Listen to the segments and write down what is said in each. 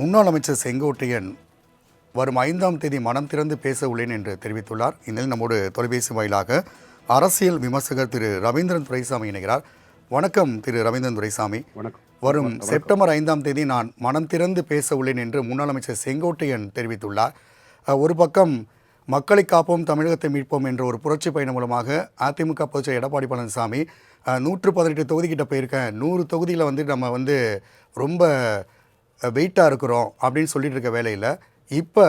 முன்னாள் அமைச்சர் செங்கோட்டையன் வரும் ஐந்தாம் தேதி மனம் திறந்து பேச உள்ளேன் என்று தெரிவித்துள்ளார். இந்நிலையில் நம்மோடு தொலைபேசி வாயிலாக அரசியல் விமர்சகர் திரு ரவீந்திரன் துரைசாமி இணைகிறார். வணக்கம் திரு ரவீந்திரன் துரைசாமி. வணக்கம். வரும் செப்டம்பர் ஐந்தாம் தேதி நான் மனம் திறந்து பேச உள்ளேன் என்று முன்னாள் அமைச்சர் செங்கோட்டையன் தெரிவித்துள்ளார். ஒரு பக்கம் மக்களை காப்போம் தமிழகத்தை மீட்போம் என்ற ஒரு புரட்சி பயணம் மூலமாக அதிமுக பொதுச்செயலர் எடப்பாடி பழனிசாமி நூற்று பதினெட்டு தொகுதிக்கிட்ட போயிருக்கேன். நூறு தொகுதியில் வந்து நம்ம வந்து ரொம்ப வெயிட்டாக இருக்கிறோம் அப்படின்னு சொல்லிட்டு இருக்க வேலையில் இப்போ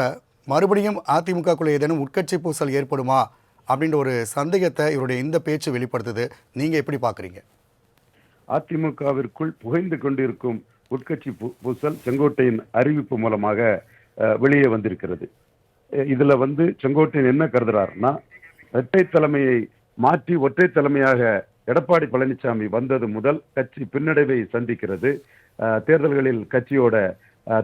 மறுபடியும் அதிமுகக்குள்ளே ஏதேனும் உட்கட்சி பூசல் ஏற்படுமா அப்படின்ற ஒரு சந்தேகத்தை இவருடைய இந்த பேச்சு வெளிப்படுத்துது. நீங்கள் எப்படி பார்க்குறீங்க அதிமுகவிற்குள் புகைந்து கொண்டிருக்கும் உட்கட்சி பூ- பூசல் செங்கோட்டையின் அறிவிப்பு மூலமாக அஹ், வெளியே வந்திருக்கிறது. இதில் இதுல வந்து செங்கோட்டையன் என்ன கருதுறாருன்னா இரட்டை தலைமையை மாற்றி ஒற்றை தலைமையாக எடப்பாடி பழனிசாமி வந்தது முதல் கட்சி பின்னடைவை சந்திக்கிறது. தேர்தல்களில் கட்சியோட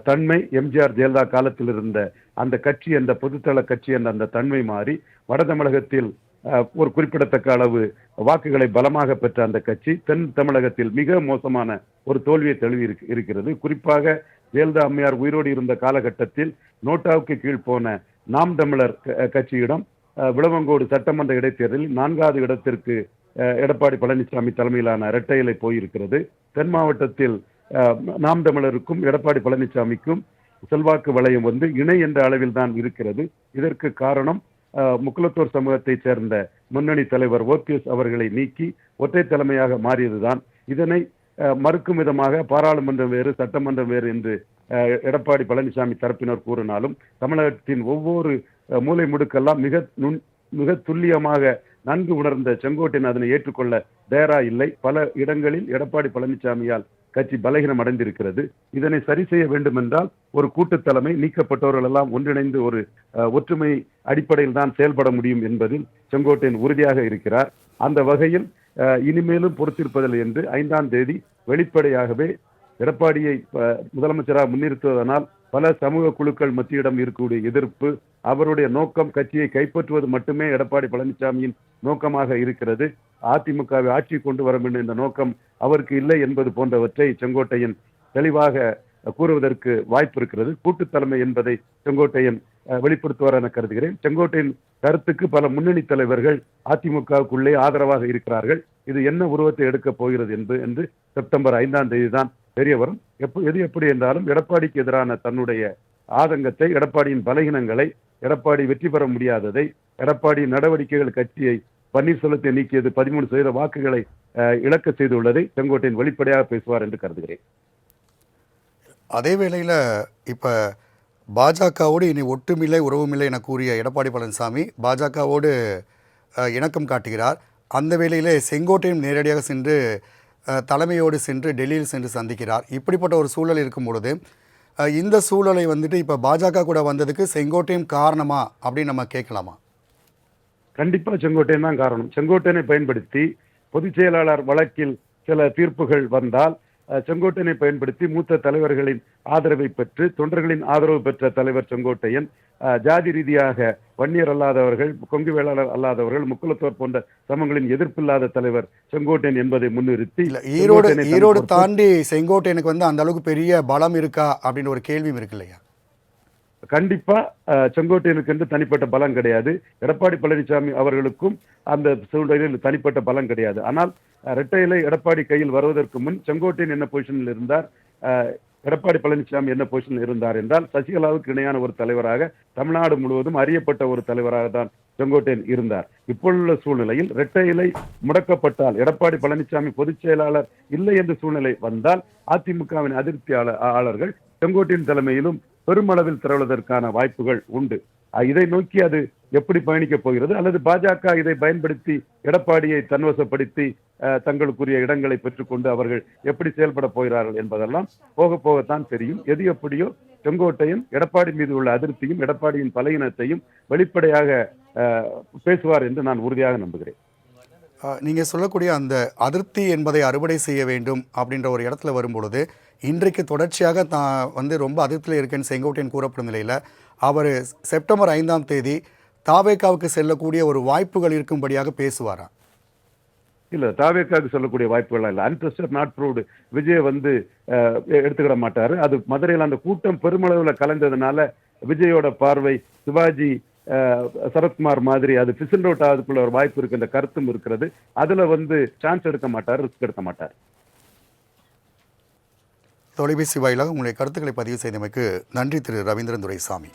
தன்மை எம்ஜிஆர் ஜெயலலிதா காலத்தில் இருந்த அந்த கட்சி அந்த பொதுத்தள கட்சி என்ற அந்த தன்மை மாறி வட தமிழகத்தில் ஒரு குறிப்பிடத்தக்க அளவு வாக்குகளை பலமாக பெற்ற அந்த கட்சி தென் தமிழகத்தில் மிக மோசமான ஒரு தோல்வியை தழுவி இருக்கிறது. குறிப்பாக ஜெயலலிதா அம்மையார் உயிரோடு இருந்த காலகட்டத்தில் நோட்டாவுக்கு கீழ் போன நாம் தமிழர் க- கட்சியிடம் விளவங்கோடு சட்டமன்ற இடைத்தேர்தலில் நான்காவது இடத்திற்கு எடப்பாடி பழனிசாமி தலைமையிலான இரட்டை இலை போயிருக்கிறது. தென் மாவட்டத்தில் நாம் தமிழருக்கும் எடப்பாடி பழனிசாமிக்கும் செல்வாக்கு வளையம் வந்து இணை என்ற அளவில் தான் இருக்கிறது. இதற்கு காரணம் அஹ், முக்குலத்தோர் சமூகத்தைச் சேர்ந்த முன்னணி தலைவர் ஓபிஎஸ் அவர்களை நீக்கி ஒற்றை தலைமையாக மாறியதுதான். இதனை மறுக்கும் விதமாக பாராளுமன்றம் வேறு சட்டமன்றம் வேறு என்று எடப்பாடி பழனிசாமி தரப்பினர் கூறினாலும் தமிழகத்தின் ஒவ்வொரு மூலை முடுக்கெல்லாம் மிக நுண் மிக துல்லியமாக நன்கு உணர்ந்த செங்கோட்டையன் அதனை ஏற்றுக்கொள்ள தயாரா இல்லை. பல இடங்களில் எடப்பாடி பழனிசாமியால் கட்சி பலகீனம் அடைந்திருக்கிறது. இதனை சரி செய்ய வேண்டும் என்றால் ஒரு கூட்டு தலைமை நீக்கப்பட்டவர்கள் எல்லாம் ஒன்றிணைந்து ஒரு ஒற்றுமை அடிப்படையில் தான் செயல்பட முடியும் என்பதில் செங்கோட்டையன் உறுதியாக இருக்கிறார். அந்த வகையில் இனிமேலும் பொறுத்திருப்பதில்லை என்று ஐந்தாம் தேதி வெளிப்படையாகவே எடப்பாடியை முதலமைச்சராக முன்னிறுத்துவதனால் பல சமூக குழுக்கள் மத்தியிடம் இருக்கக்கூடிய எதிர்ப்பு அவருடைய நோக்கம் கட்சியை கைப்பற்றுவது மட்டுமே எடப்பாடி பழனிசாமியின் நோக்கமாக இருக்கிறது. அதிமுகவை ஆட்சி கொண்டு வர வேண்டும் இந்த நோக்கம் அவருக்கு இல்லை என்பது போன்றவற்றை செங்கோட்டையன் தெளிவாக கூறுவதற்கு வாய்ப்பு இருக்கிறது. கூட்டு தலைமை என்பதை செங்கோட்டையன் வெளிப்படுத்துவார் என கருதுகிறேன். செங்கோட்டையின் கருத்துக்கு பல முன்னணி தலைவர்கள் அதிமுகவுக்குள்ளே ஆதரவாக இருக்கிறார்கள். இது என்ன உருவத்தை எடுக்கப் போகிறது என்று என்று செப்டம்பர் ஐந்தாம் தேதி தான் தெரிய வரும். எது எப்படி என்றாலும் எடப்பாடிக்கு எதிரான தன்னுடைய ஆதங்கத்தை எடப்பாடியின் பலகீனங்களை எடப்பாடி வெற்றி பெற முடியாததை எடப்பாடி நடவடிக்கைகள் கட்சியை பன்னீர்செல்வத்தை நீக்கியது பதிமூணு சதவீத வாக்குகளை அஹ், இழக்க செய்துள்ளதை செங்கோட்டையன் வெளிப்படையாக பேசுவார் என்று கருதுகிறேன். அதே வேளையில் இப்போ பாஜகவோடு இனி ஒட்டுமில்லை உறவுமில்லை என கூறிய எடப்பாடி பழனிசாமி பாஜகவோடு அஹ், இணக்கம் காட்டுகிறார். அந்த வேளையிலே செங்கோட்டையும் நேரடியாக சென்று தலைமையோடு சென்று டெல்லியில் சென்று சந்திக்கிறார். இப்படிப்பட்ட ஒரு சூழல் இருக்கும் பொழுது இந்த சூழலை வந்துட்டு இப்போ பாஜக கூட வந்ததுக்கு செங்கோட்டையும் காரணமா அப்படின்னு நம்ம கேட்கலாமா? கண்டிப்பாக செங்கோட்டையன் தான் காரணம். செங்கோட்டையனை பயன்படுத்தி பொதுச் செயலாளர் வழக்கில் சில தீர்ப்புகள் வந்தால் செங்கோட்டையனை பயன்படுத்தி மூத்த தலைவர்களின் ஆதரவை பெற்று தொண்டர்களின் ஆதரவு பெற்ற தலைவர் செங்கோட்டையன் ஜாதி ரீதியாக வன்னியர் அல்லாதவர்கள் கொங்கு வேளாளர் அல்லாதவர்கள் முக்குலத்தோர் போன்ற சமங்களின் எதிர்ப்பில்லாத தலைவர் செங்கோட்டையன் என்பதை முன்னிறுத்தி ஈரோடு ஈரோடு தாண்டி செங்கோட்டையனுக்கு வந்து அந்த அளவுக்கு பெரிய பலம் இருக்கா அப்படின்னு ஒரு கேள்வியும் இருக்கு இல்லையா? கண்டிப்பா செங்கோட்டையனுக்கு என்று தனிப்பட்ட பலம் கிடையாது. எடப்பாடி பழனிசாமி அவர்களுக்கும் அந்த சூழ்நிலையில் தனிப்பட்ட பலம் கிடையாது. ஆனால் அஹ், இலை எடப்பாடி கையில் வருவதற்கு முன் செங்கோட்டையன் என்ன பொசிஷனில் இருந்தார்? எடப்பாடி பழனிசாமி என்ன பொசிஷனில் இருந்தார் என்றால் சசிகலாவுக்கு இணையான ஒரு தலைவராக தமிழ்நாடு முழுவதும் அறியப்பட்ட ஒரு தலைவராக தான் செங்கோட்டையன் இருந்தார். இப்பொழுள்ள சூழ்நிலையில் இரட்டை இலை முடக்கப்பட்டால் எடப்பாடி பழனிசாமி பொதுச் செயலாளர் இல்லை என்ற சூழ்நிலை வந்தால் அதிமுகவின் அதிருப்தியாளர்கள் செங்கோட்டையின் தலைமையிலும் பெருமளவில் திரளுவதற்கான வாய்ப்புகள் உண்டு. இதை நோக்கி அது எப்படி பயணிக்கப் போகிறது? அல்லது பாஜக இதை பயன்படுத்தி எடப்பாடியை தன்வசப்படுத்தி அஹ், தங்களுக்குரிய இடங்களை பெற்றுக்கொண்டு அவர்கள் எப்படி செயல்பட போகிறார்கள் என்பதெல்லாம் போக போகத்தான் தெரியும். எது எப்படியோ செங்கோட்டையும் எடப்பாடி மீது உள்ள அதிருப்தியும் எடப்பாடியின் பலையினத்தையும் வெளிப்படையாக அஹ், பேசுவார் என்று நான் உறுதியாக நம்புகிறேன். நீங்கள் சொல்லக்கூடிய அந்த அதிருப்தி என்பதை அறுவடை செய்ய வேண்டும் அப்படின்ற ஒரு இடத்துல வரும்பொழுது இன்றைக்கு தொடர்ச்சியாக தான் வந்து ரொம்ப அதிருப்தியில் இருக்கேன்னு செங்கோட்டையன் கூறப்படும் நிலையில் அவர் செப்டம்பர் ஐந்தாம் தேதி தாவேக்காவுக்கு செல்லக்கூடிய ஒரு வாய்ப்புகள் இருக்கும்படியாக பேசுவாரா? இல்லை தாவேக்காவுக்கு சொல்லக்கூடிய வாய்ப்புகள்லாம் இல்லை. அன்ட்ரஸ்டட் நாட் ப்ரூவ்டு விஜய் வந்து எடுத்துக்கிட மாட்டார். அது மதுரையில் அந்த கூட்டம் பெருமளவில் கலந்ததுனால விஜயோட பார்வை சிவாஜி சரத்குமார் மாதிரி அது பிசில் அவுட் ஆகுதுக்குள்ள ஒரு வாய்ப்பு இருக்கு இந்த கருத்தும் இருக்கிறது. அதில் வந்து சான்ஸ் எடுக்க மாட்டார் ரிஸ்க் எடுக்க மாட்டார். தொலைபேசி வாயிலாக உங்களுடைய கருத்துக்களை பதிவு செய்தமைக்கு நன்றி திரு ரவீந்திரன் துரைசாமி.